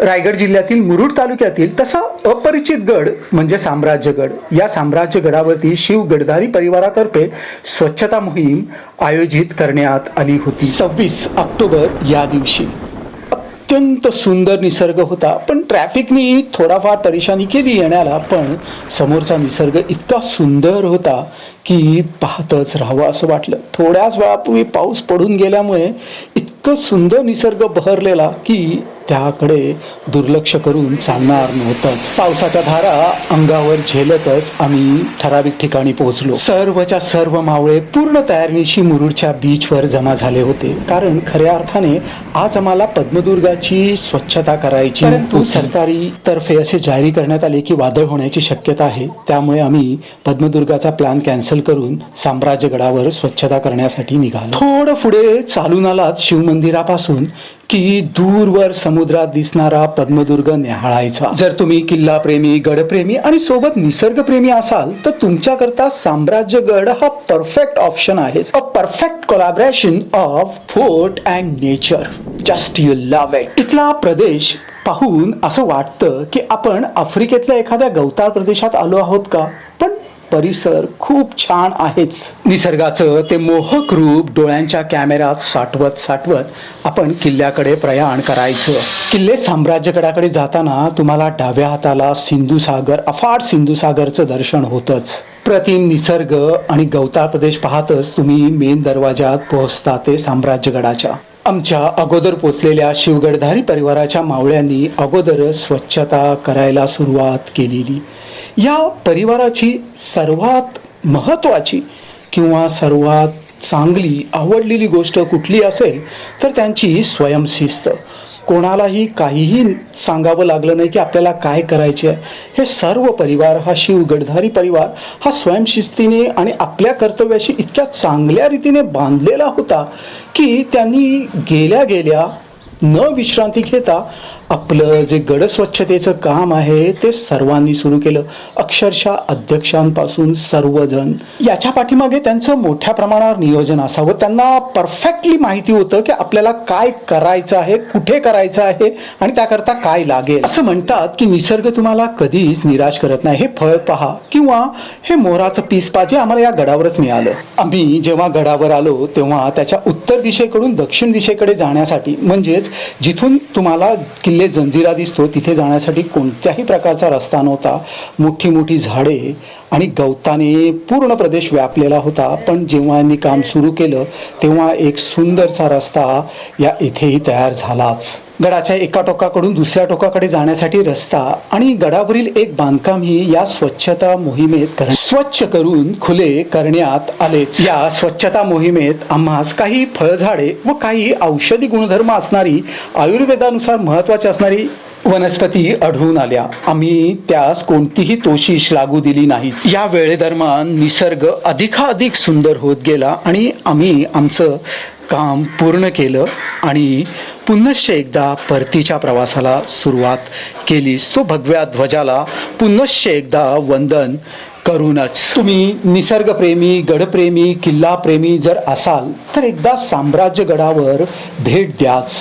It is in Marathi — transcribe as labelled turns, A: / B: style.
A: रायगड जिल्ह्यातील मुरुड तालुक्यातील तसा अपरिचित गड म्हणजे साम्राज्यगड या साम्राज्यगडावरती शिव गडधारी परिवारातर्फे स्वच्छता मोहीम आयोजित करण्यात आली होती. सव्वीस ऑक्टोबर या दिवशी. अत्यंत सुंदर निसर्ग होता पण ट्रॅफिकनी थोडाफार परेशानी केली येण्याला पण समोरचा निसर्ग इतका सुंदर होता की पाहतच राहावं असं वाटलं. थोड्याच वेळापूर्वी पाऊस पडून गेल्यामुळे इतकं सुंदर निसर्ग बहरलेला की त्याकडे दुर्लक्ष करून चालणार नव्हतंच. पावसाच्या धारा अंगावर झेलतच आम्ही ठराविक ठिकाणी पोहोचलो. सर्वच्या सर्व मावळे पूर्ण तयारीनिशी मुरुडच्या बीचवर जमा झाले होते. कारण खऱ्या अर्थाने आज आम्हाला पद्मदुर्गाची स्वच्छता करायची परंतु सरकारी तर्फे असे जारी करण्यात आले की वादळ होण्याची शक्यता आहे. त्यामुळे आम्ही पद्मदुर्गाचा प्लॅन कॅन्सल करून साम्राज्यगडावर स्वच्छता करण्यासाठी निघालो. थोडं पुढे चालून आलात शिवमंदिरापासून. की दूरवर समुद्रात दिसणारा पद्मदुर्ग न्याहाळायचा जर तुम्ही किल्ला प्रेमी गडप्रेमी आणि सोबत निसर्गप्रेमी असाल तर तुमच्याकरता साम्राज्यगड हा परफेक्ट ऑप्शन आहे. A perfect collaboration of fort and nature just you love it इथला प्रदेश पाहून असं वाटतं की आपण आफ्रिकेतल्या एखाद्या गवताळ प्रदेशात आलो आहोत का? पण परिसर खूप छान आहेच. निसर्गाचं ते मोहक रूप डोळ्यांच्या कॅमेऱ्यात साठवत साठवत आपण किल्ल्याकडे प्रयाण करायचं. किल्ले साम्राज्यगडाकडे जाताना तुम्हाला डाव्या हाताला सिंधुसागर अफाट सिंधुसागरचं दर्शन होतंच. प्रतिम निसर्ग आणि गवताळ प्रदेश पाहतच तुम्ही मेन दरवाजात पोहोचता ते साम्राज्यगडाच्या. आमच्या अगोदर पोचलेल्या शिवगडधारी परिवाराच्या मावळ्यांनी अगोदरच स्वच्छता करायला सुरुवात केलेली. या परिवाराची सर्वात महत्त्वाची किंवा सर्वात चांगली आवडलेली गोष्ट कुठली असेल तर त्यांची स्वयंशिस्त. कोणालाही काहीही सांगावं लागलं नाही की आपल्याला काय करायचे आहे. हे सर्व परिवार हा शिव गडधारी परिवार हा स्वयंशिस्तीने आणि आपल्या कर्तव्याशी इतक्या चांगल्या रीतीने बांधलेला होता की त्यांनी गेल्या गेल्या न विश्रांती घेता आपलं जे गड स्वच्छतेचं काम आहे ते सर्वांनी सुरू केलं. अक्षरशः अध्यक्षांपासून सर्वजण. याच्या पाठीमागे त्यांचं मोठ्या प्रमाणावर नियोजन असावं. त्यांना परफेक्टली माहिती होतं की आपल्याला काय करायचं आहे कुठे करायचं आहे आणि त्याकरता काय लागेल. असं म्हणतात की निसर्ग तुम्हाला कधीच निराश करत नाही. हे फळ पहा किंवा हे मोराचं पीस पहा जे आम्हाला या गडावरच मिळालं. आम्ही जेव्हा गडावर आलो तेव्हा त्याच्या उत्तर दिशेकडून दक्षिण दिशेकडे जाण्यासाठी म्हणजेच जिथून तुम्हाला किल्ले जंजिरा दिसतो. तिथे जाण्यासाठी कोणत्याही प्रकारचा रस्ता नव्हता. मोठी मोठी झाडे आणि गवताने पूर्ण प्रदेश व्यापलेला होता. पण जेव्हा यांनी काम सुरू केलं तेव्हा एक सुंदरचा रस्ता या इथेही तयार झालाच. गडाच्या एका टोकाकडून दुसऱ्या टोकाकडे जाण्यासाठी रस्ता आणि गडावरील एक बांधकाम ही या स्वच्छता मोहिमेत स्वच्छ करून खुले करण्यात आले या स्वच्छता मोहिमेत आम्हास काही फळझाडे व काही औषधी गुणधर्म असणारी आयुर्वेदानुसार महत्वाची असणारी वनस्पती आढळून आल्या. आम्ही त्यास कोणतीही तोशिष लागू दिली नाही या वेळेदरम्यान निसर्ग अधिकाधिक सुंदर होत गेला आणि आम्ही आमचं काम पूर्ण केलं आणि पुनश्च एकदा परतीच्या प्रवासाला सुरुवात केलीस. तो भगव्या ध्वजाला पुनश्च एकदा वंदन करूनच. तुम्ही निसर्गप्रेमी गडप्रेमी किल्लाप्रेमी जर असाल तर एकदा साम्राज्यगडावर भेट द्याच.